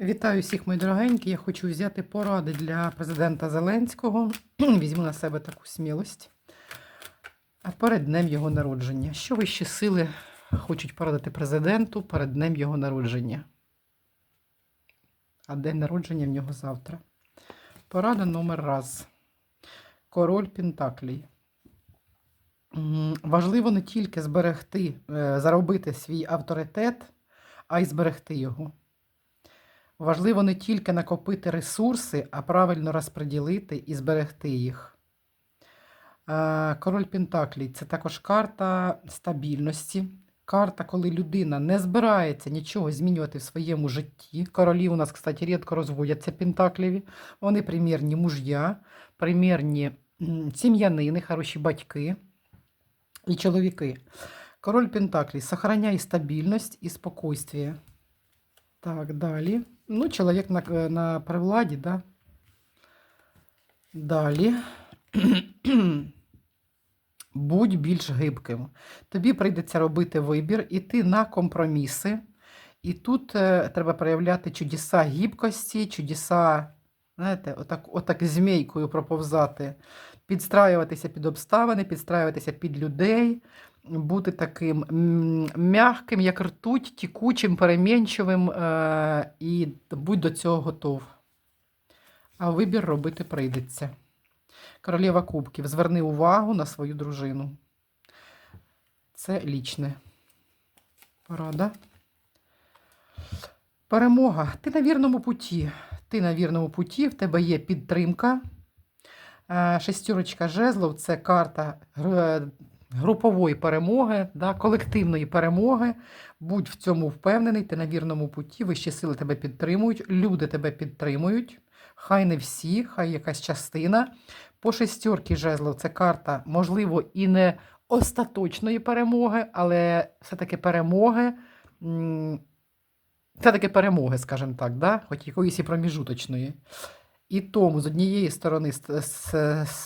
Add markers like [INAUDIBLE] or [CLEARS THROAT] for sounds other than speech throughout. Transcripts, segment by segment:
Вітаю всіх, мої дорогенькі. Я хочу взяти поради для президента Зеленського. [CLEARS THROAT] Візьму на себе таку смілость. А перед днем його народження. Що вищі сили хочуть порадити президенту перед днем його народження? А день народження в нього завтра. Порада номер раз. Король Пентаклій. Важливо не тільки зберегти, е, заробити свій авторитет, а й зберегти його. Важливо не тільки накопити ресурси, а правильно розподілити і зберегти їх. Е, Король Пентаклій це також карта стабільності. Карта, коли людина не збирається нічого змінювати в своєму житті. Королі у нас, кстати, рідко розводяться пентакліві. Вони примірні муж'я, примірні сім'янини, хороші батьки і чоловіки. Король Пентаклій сохраняє стабільність і спокойствие. Так, далі. Ну, чоловік на, е, на привладі, да? Далі. [CLEARS THROAT] Будь більш гибким. Тобі прийдеться робити вибір, іти на компроміси. І тут е, треба проявляти чудеса гібкості, чудеса, знаєте, отак, отак змійкою проповзати, підстраюватися під обставини, підстраюватися під людей, бути таким м'яким, як ртуть, тікучим, перемінчивим, е, і будь до цього готов. А вибір робити прийдеться. Королева Кубків, зверни увагу на свою дружину. Це лічне. Порада. Перемога. Ти на вірному путі. Ти на вірному путі, в тебе є підтримка. Е, Шестерочка жезлов це карта гр- групової перемоги, да, колективної перемоги. Будь в цьому впевнений, ти на вірному путі, вищі сили тебе підтримують, люди тебе підтримують. Хай не всі, хай якась частина. По шестерки жезлов це карта, можливо, і не остаточної перемоги, але все-таки перемоги. м, Все-таки перемоги, скажімо так, да? хоч якоїсь і проміжуточної. І тому, з однієї сторони,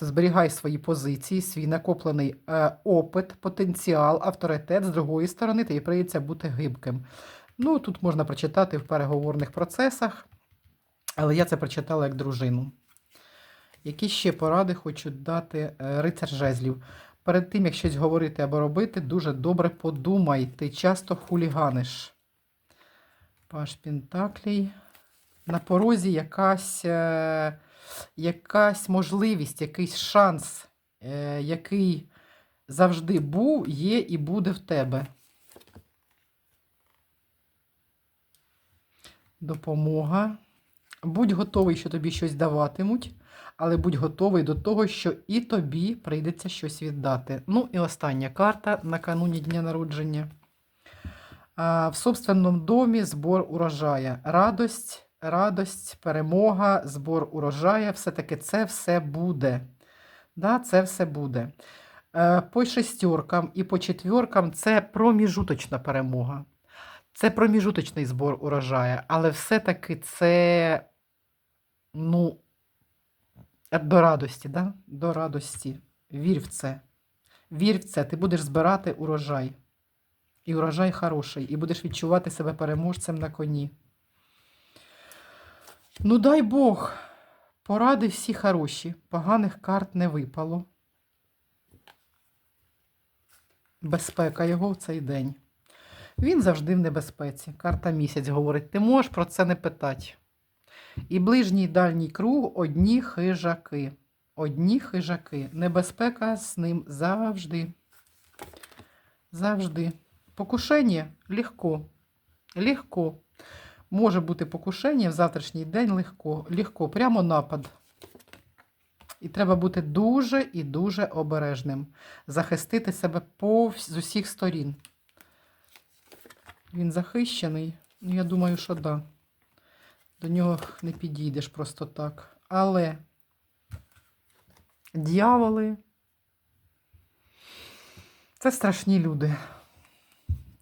зберігай свої позиції, свій накоплений е, опит, потенціал, авторитет, з другої сторони, тобі прийдеться бути гибким. Ну, тут можна прочитати в переговорних процесах, але я це прочитала як дружину. Які ще поради хочуть дати е, рицар жезлів? Перед тим, як щось говорити або робити, дуже добре подумай, ти часто хуліганиш. Паш Пентаклій. На порозі якась, е, якась можливість, якийсь шанс, е, який завжди був, є і буде в тебе. Допомога. Будь готовий, що тобі щось даватимуть, але будь готовий до того, що і тобі прийдеться щось віддати. Ну і остання карта накануні дня народження. В собственному домі збор урожая. Радость, радость, перемога, збор урожая. Все-таки це все буде. Да, це все буде. Е, По шестеркам і по четвіркам це проміжуточна перемога. Це проміжуточний збор урожая, але все-таки це ну, до радості, да? до радості. Вір в це. Вір в це. Ти будеш збирати урожай. І урожай хороший, і будеш відчувати себе переможцем на коні. Ну, дай Бог, поради всі хороші, поганих карт не випало. Безпека його в цей день. Він завжди в небезпеці. Карта місяць говорить, ти можеш про це не питати. І ближній і дальній круг одні хижаки. Одні хижаки. Небезпека з ним завжди. Завжди. Покушення легко. Легко. Може бути покушення в завтрашній день легко. Легко. Прямо напад. І треба бути дуже і дуже обережним. Захистити себе по з усіх сторін. Він захищений. Ну, я думаю, що да. До нього не підійдеш просто так. Але дьяволи це страшні люди.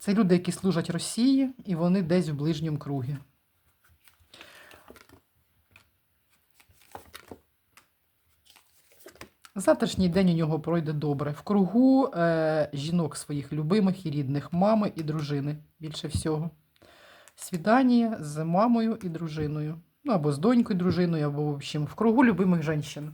Це люди, які служать Росії, і вони десь в ближньому кругі. Завтрашній день у нього пройде добре. В кругу е, жінок своїх любимих і рідних, мами і дружини більше всього. свідання з мамою і дружиною. Ну, або з донькою, дружиною, або, в общем, в кругу любимих жінок.